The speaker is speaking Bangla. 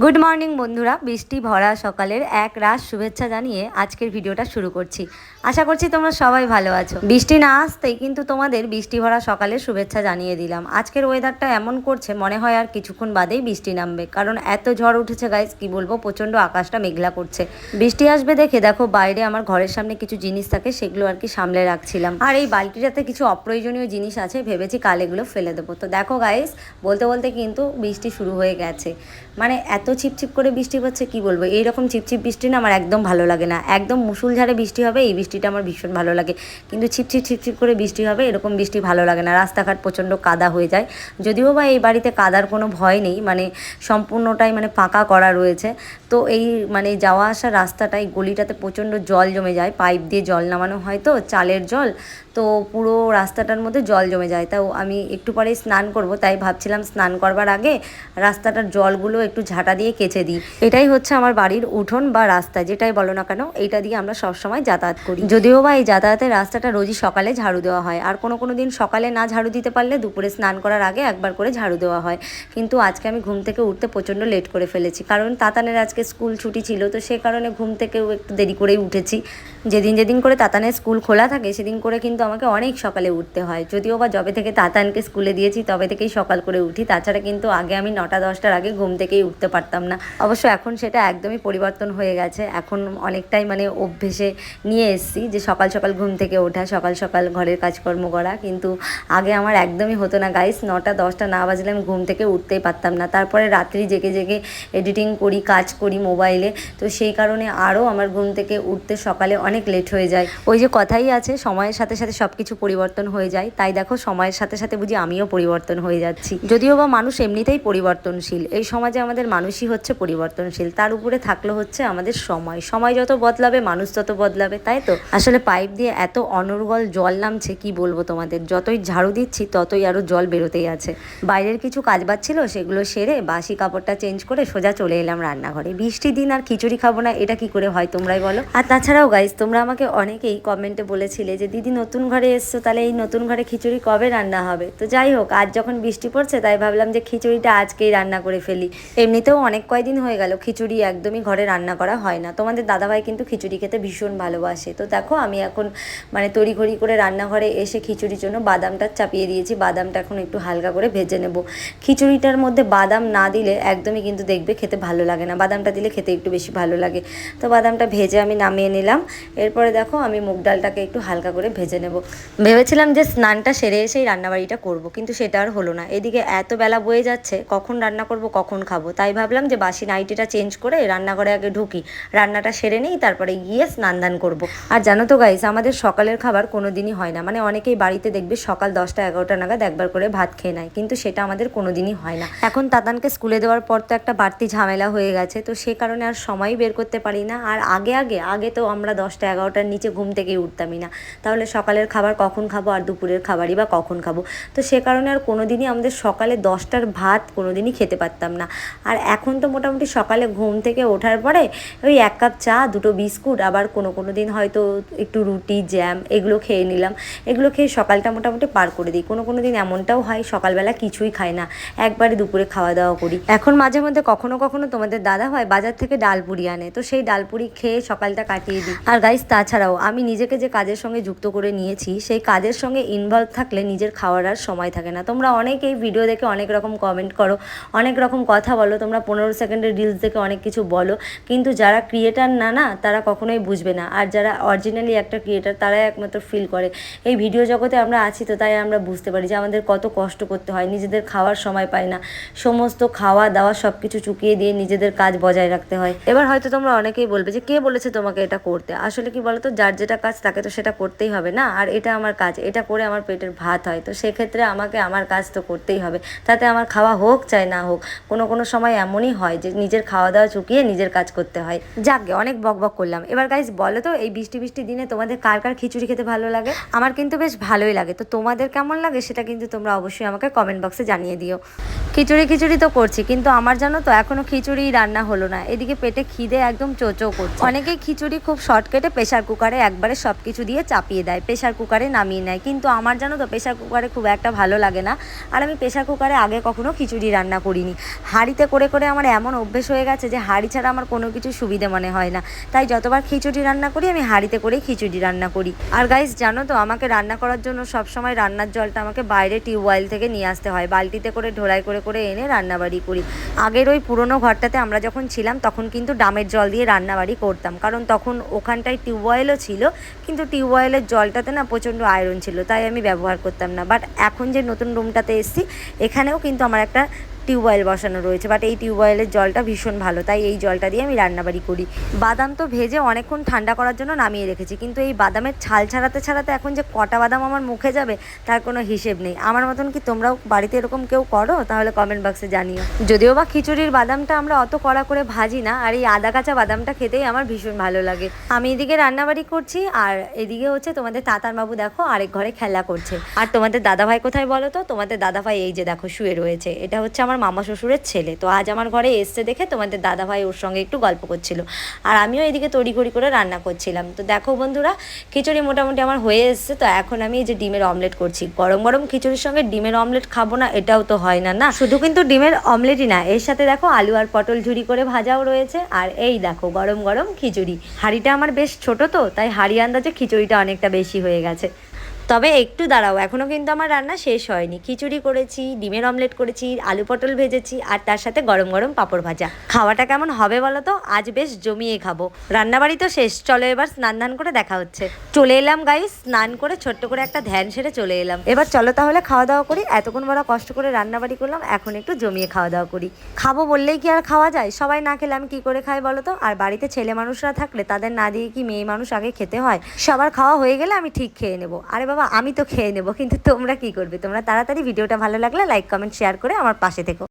গুড মর্নিং বন্ধুরা। বৃষ্টি, ভরা সকালের এক রাত শুভেচ্ছা জানিয়ে আজকের ভিডিওটা শুরু করছি। আশা করছি তোমরা সবাই ভালো আছো। বৃষ্টি না আসতেই কিন্তু তোমাদের বৃষ্টি, ভরা সকালের শুভেচ্ছা জানিয়ে দিলাম। আজকের ওয়েদারটা এমন করছে, মনে হয় আর কিছুক্ষণ বাদেই বৃষ্টি নামবে। কারণ এত ঝড় উঠেছে গাইস কি বলব, প্রচণ্ড আকাশটা মেঘলা করছে। বৃষ্টি আসবে দেখে, দেখো, বাইরে আমার ঘরের সামনে কিছু জিনিস থাকে, সেগুলো আর কি সামলে রাখছিলাম। আর এই বালতিটাতে কিছু অপ্রয়োজনীয় জিনিস আছে, ভেবেছি কাল এগুলো ফেলে দেবো। তো দেখো গাইস বলতে বলতে কিন্তু বৃষ্টি শুরু হয়ে গেছে। মানে এত ছিপছিপ করে বৃষ্টি পড়ছে কি বলব? এইরকম ছিপছিপ বৃষ্টি না আমার একদম ভালো লাগে না। একদম মুসুলঝাড়ে বৃষ্টি হবে, এই বৃষ্টিটা আমার ভীষণ ভালো লাগে। কিন্তু ছিপছিপ ছিপছিপ করে বৃষ্টি হবে, এরকম বৃষ্টি ভালো লাগে না। রাস্তাঘাট প্রচণ্ড কাদা হয়ে যায়। যদিও বা এই বাড়িতে কাদার কোনো ভয় নেই মানে সম্পূর্ণটাই মানে ফাঁকা করা রয়েছে। তো এই মানে যাওয়া আসা রাস্তাটাই গলিটাতে প্রচণ্ড জল জমে যায়। পাইপ দিয়ে জল নামানো হয় তো, চালের জল। তো পুরো রাস্তাটার মধ্যে জল জমে যায়। তাও আমি একটু পরেই স্নান করব, তাই ভাবছিলাম স্নান করবার আগে রাস্তাটার জলগুলো একটু ঝাঁটা দিয়ে কেচে দিই। এটাই হচ্ছে আমার বাড়ির উঠোন বা রাস্তা, যেটাই বলো না কেন, এইটা দিয়ে আমরা সবসময় যাতায়াত করি। যদিও বা এই যাতায়াতের রাস্তাটা রোজই সকালে ঝাড়ু দেওয়া হয়, আর কোনো কোনো দিন সকালে না ঝাড়ু দিতে পারলে দুপুরে স্নান করার আগে একবার করে ঝাড়ু দেওয়া হয়। কিন্তু আজকে আমি ঘুম থেকে উঠতে প্রচণ্ড লেট করে ফেলেছি, কারণ তাতানের আজকে স্কুল ছুটি ছিল, তো সে কারণে ঘুম থেকেও একটু দেরি করেই উঠেছি। যেদিন যেদিন করে তাতানের স্কুল খোলা থাকে, সেদিন করে কিন্তু আমাকে অনেক সকালে উঠতে হয়। যদিও বা যবে থেকে তাতানকে স্কুলে দিয়েছি, তবে থেকেই সকাল করে উঠি। তাছাড়া কিন্তু আগে আমি নটা দশটার আগে ঘুম থেকেই উঠতে পারতাম। না। অবশ্য এখন সেটা একদমই পরিবর্তন হয়ে গেছে। এখন অনেকটাই মানে অভ্যেসে নিয়ে এসেছি যে সকাল সকাল ঘুম থেকে ওঠা, সকাল সকাল ঘরের কাজকর্ম করা। কিন্তু আগে আমার একদমই হতো না। গাইস, নটা, দশটা না বাজলে আমি ঘুম থেকে উঠতেই পারতাম না। তারপরে রাত্রি জেগে জেগে এডিটিং করি, কাজ করি মোবাইলে। তো সেই কারণে আরও আমার ঘুম থেকে উঠতে সকালে অনেক লেট হয়ে যায়। ওই যে কথাই আছে, সময়ের সাথে সাথে সব কিছু পরিবর্তন হয়ে যায়। তাই দেখো, সময়ের সাথে সাথে বুঝি আমিও পরিবর্তন হয়ে যাচ্ছি। যদিও বা মানুষ এমনিতেই পরিবর্তনশীল। এই সমাজে আমাদের মানুষই হচ্ছে পরিবর্তনশীল। তার উপরে থাকল হচ্ছে আমাদের সময়। সময় যত বদলাবে, মানুষ তত বদলাবে, তাই তো? আসলে পাইপ দিয়ে এত অনর্গল জল নামছে, কি বলব তোমাদের? যতই ঝাড়ু দিচ্ছি, ততই আরও জল বেরোতেই আছে। বাইরের কিছু কাজ বাচ্ছিল সেগুলো সেরে বাসি কাপড়টা চেঞ্জ করে সোজা চলে এলাম রান্নাঘরে। বৃষ্টির দিন আর খিচুড়ি খাব না, এটা কি করে হয় তোমরাই বলো? আর তাছাড়াও গাইজ তোমরা আমাকে অনেকেই কমেন্টে বলেছিলে যে, দিদি, নতুন ঘরে এসছো, তাহলে এই নতুন ঘরে খিচুড়ি কবে রান্না হবে? তো যাই হোক, আজ যখন বৃষ্টি পড়ছে, তাই ভাবলাম যে খিচুড়িটা আজকেই রান্না করে ফেলি। এমনিতেও অনেক কয়দিন হয়ে গেল খিচুড়ি একদমই ঘরে রান্না করা হয় না। তোমাদের দাদাভাই কিন্তু খিচুড়ি খেতে ভীষণ ভালোবাসে। তো দেখো, আমি এখন মানে তড়িঘড়ি করে রান্নাঘরে এসে খিচুড়ির জন্য বাদামটা চাপিয়ে দিয়েছি। বাদামটা এখন একটু হালকা করে ভেজে নেব। খিচুড়িটার মধ্যে বাদাম না দিলে একদমই কিন্তু দেখবে খেতে ভালো লাগে না। বাদামটা দিলে খেতে একটু বেশি ভালো লাগে। তো বাদামটা ভেজে আমি নামিয়ে নিলাম। এরপরে দেখো, আমি মুগ ডালটাকে একটু হালকা করে ভেজে নেব। ভেবেছিলাম যে স্নানটা সেরে এসেই রান্নাবাড়িটা করব, কিন্তু সেটা আর হলো না। এদিকে এত বেলা বয়ে যাচ্ছে, কখন রান্না করব, কখন খাব? তাই ভাবলাম যে বাসি নাইটিটা চেঞ্জ করে রান্নাঘরে আগে ঢুকি। রান্নাটা সেরে নেই, তারপরে গিয়ে স্নান দান করব। আর জানো তো গাইস আমাদের সকালের খাবার কোনো দিনই হয় না। মানে অনেকেই বাড়িতে দেখবে সকাল দশটা এগারোটা নাগাদ একবার করে ভাত খেয়ে নেয়। কিন্তু সেটা আমাদের কোনো দিনই হয় না। এখন তাতানকে স্কুলে দেওয়ার পর তো একটা বাড়তি ঝামেলা হয়ে গেছে। তো সে কারণে আর সময় বের করতে পারি না। আর আগে আগে আগে তো আমরা দশটা এগারোটার নিচে ঘুম থেকেই উঠতামই না। তাহলে সকালের খাবার কখন খাব আর দুপুরের খাবারই বা কখন খাব? তো সে কারণে আর কোনো দিনই আমাদের সকালে দশটার ভাত কোনো দিনই খেতে পারতাম না। আর এখন তো মোটামুটি সকালে ঘুম থেকে ওঠার পরে ওই এক কাপ চা, দুটো বিস্কুট, আবার কোনো কোনো দিন হয়তো একটু রুটি জ্যাম এগুলো খেয়ে নিলাম। এগুলো খেয়ে সকালটা মোটামুটি পার করে দিই। কোনো কোনো দিন এমনটাও হয়, সকালবেলা কিছুই খাই না। একবারে দুপুরে খাওয়া দাওয়া করি। এখন মাঝে মধ্যে কখনো কখনো তোমাদের দাদা হয় বাজার থেকে ডাল ডালপুরি আনে। তো সেই ডাল ডালপুরি খেয়ে সকালটা কাটিয়ে দিই। আর গাইস তাছাড়াও আমি নিজেকে যে কাজের সঙ্গে যুক্ত করে নিয়েছি, সেই কাজের সঙ্গে ইনভলভ থাকলে নিজের খাওয়ার আর সময় থাকে না। তোমরা অনেকেই ভিডিও দেখে অনেক রকম কমেন্ট করো, অনেক রকম কথা বলো, তোমরা পনেরো সেকেন্ডের রিলস দেখে অনেক কিছু বলো। কিন্তু যারা ক্রিয়েটার না না, তারা কখনোই বুঝবে না। আর যারা অরিজিনালি একটা ক্রিয়েটার তারাই একমাত্র ফিল করে। এই ভিডিও জগতে আমরা আছি তো, তাই আমরা বুঝতে পারি যে আমাদের কত কষ্ট করতে হয়। নিজেদের খাওয়ার সময় পাই না। সমস্ত খাওয়া দাওয়া সব কিছু চুকিয়ে দিয়ে নিজেদের কাজ বজায় রাখতে হয়। এবার হয়তো তোমরা অনেকেই বলবে যে, কে বলেছে তোমাকে এটা করতে? আসলে কি বলতো, যার যেটা কাজ তাকে তো সেটা করতেই হবে না। আর এটা আমার কাজ, এটা করে আমার পেটের ভাত হয়। তো সেক্ষেত্রে আমাকে আমার কাজ তো করতেই হবে। তাতে আমার খাওয়া হোক চাই না হোক, কোনো কোনো সময় এমনই হয় যে নিজের খাওয়া দাওয়া চুকিয়ে নিজের কাজ করতে হয়। যাকে অনেক বক বক করলাম। এবার গাইজ বলো তো, এই বৃষ্টি বৃষ্টি দিনে তোমাদের কার কার খিচুড়ি খেতে ভালো লাগে? আমার কিন্তু বেশ ভালোই লাগে। তো তোমাদের কেমন লাগে সেটা কিন্তু তোমরা অবশ্যই আমাকে কমেন্ট বক্সে জানিয়ে দিও। খিচুড়ি খিচুড়ি তো করছি, কিন্তু আমার জানো তো, এখনও খিচুড়ি রান্না হলো না। এদিকে পেটে খিদে একদম চোচো করছে। অনেকেই খিচুড়ি খুব শর্টকেটে প্রেশার কুকারে একবারে সব কিছু দিয়ে চাপিয়ে দেয়। প্রেশার কুকারে নামিয়ে নেয়। কিন্তু আমার জানো তো প্রেশার কুকারে খুব একটা ভালো লাগে না। আর আমি প্রেশার কুকারে আগে কখনো খিচুড়ি রান্না করিনি। হাঁড়িতে করে করে করে আমার এমন অভ্যেস হয়ে গেছে যে হাঁড়ি ছাড়া আমার কোনো কিছু সুবিধে মনে হয় না। তাই যতবার খিচুড়ি রান্না করি, আমি হাঁড়িতে করেই খিচুড়ি রান্না করি। আর গাইস জানো তো, আমাকে রান্না করার জন্য সবসময় রান্নার জলটা আমাকে বাইরে টিউবওয়েল থেকে নিয়ে আসতে হয়। বালতিতে করে ঢোলাই করে করে এনে রান্নাবাড়ি করি। আগের ওই পুরনো ঘরটাতে আমরা যখন ছিলাম, তখন কিন্তু ডামের জল দিয়ে রান্নাবাড়ি করতাম। কারণ তখন ওখানটায় টিউবওয়েলও ছিল, কিন্তু টিউবওয়েলের জলটাতে না প্রচণ্ড আয়রন ছিল, তাই আমি ব্যবহার করতাম না। বাট এখন যে নতুন রুমটাতে এসেছি, এখানেও কিন্তু আমার একটা টিউবওয়েল বসানো রয়েছে বাট এই টিউবওয়েলের জলটা ভীষণ ভালো, তাই এই জলটা দিয়ে আমি রান্নাবাড়ি করি। বাদাম তো ভেজে অনেকক্ষণ ঠান্ডা করার জন্য নামিয়ে রেখেছি, কিন্তু এই বাদামের ছাল ছাড়াতে ছাড়াতে এখন যে কটা বাদাম আমার মুখে যাবে, তার কোনো হিসেব নেই। আমার মতন কি তোমরাও বাড়িতে এরকম কেউ করো? তাহলে কমেন্ট বক্সে জানিও। যদিও বা খিচুড়ির বাদামটা আমরা অত কড়া করে ভাজি না, আর এই আদা কাঁচা বাদামটা খেতেই আমার ভীষণ ভালো লাগে। আমি এদিকে রান্নাবাড়ি করছি, আর এদিকে হচ্ছে তোমাদের তাতার বাবু দেখো আরেক ঘরে খেলা করছে। আর তোমাদের দাদাভাই কোথায় বলো তো? তোমাদের দাদাভাই এই যে দেখো শুয়ে রয়েছে, এটা হচ্ছে আমার মামা শ্বশুরের ছেলে। তো আজ আমার ঘরে এসছে দেখে তোমাদের দাদাভাই ওর সঙ্গে একটু গল্প করছিল। আর আমিও এদিকে তড়িঘড়ি করে রান্না করছিলাম। তো দেখো বন্ধুরা, খিচুড়ি মোটামুটি আমার হয়ে এসছে। তো এখন আমি এই যে ডিমের অমলেট করছি। গরম গরম খিচুড়ির সঙ্গে ডিমের অমলেট খাব না, এটাও তো হয় না না? শুধু কিন্তু ডিমের অমলেটই না, এর সাথে দেখো আলু আর পটল ঝুড়ি করে ভাজাও রয়েছে। আর এই দেখো গরম গরম খিচুড়ি। হাঁড়িটা আমার বেশ ছোট তো, তাই হাঁড়ি আন্দাজে খিচুড়িটা অনেকটা বেশি হয়ে গেছে। তবে একটু দাঁড়াও এখনও কিন্তু আমার রান্না শেষ হয়নি। খিচুড়ি করেছি, ডিমের অমলেট করেছি, আলু পটল ভেজেছি, আর তার সাথে গরম গরম পাঁপড় ভাজা। খাওয়াটা কেমন হবে বলো তো? আজ বেশ জমিয়ে খাব। রান্নাবাড়ি তো শেষ, চলো এবার স্নান ধান করে দেখা হচ্ছে। চলে এলাম গাই স্নান করে ছোট্ট করে একটা ধ্যান সেরে চলে এলাম। এবার চলো তাহলে খাওয়া দাওয়া করি। এতক্ষণ বড় কষ্ট করে রান্নাবাড়ি করলাম, এখন একটু জমিয়ে খাওয়া দাওয়া করি। খাব বললেই কি আর খাওয়া যায়? সবাই না খেলে আমি কি করে খাই বলো তো? আর বাড়িতে ছেলে মানুষরা থাকলে তাদের না দিয়ে কি মেয়ে মানুষ আগে খেতে হয়? সবার খাওয়া হয়ে গেলে আমি ঠিক খেয়ে নেব। আরে বাবা, আমি তো খেয়ে নেব, কিন্তু তোমরা কি করবে? তোমরা তাড়াতাড়ি ভিডিওটা ভালো লাগলে লাইক কমেন্ট শেয়ার করে আমার পাশে থেকো।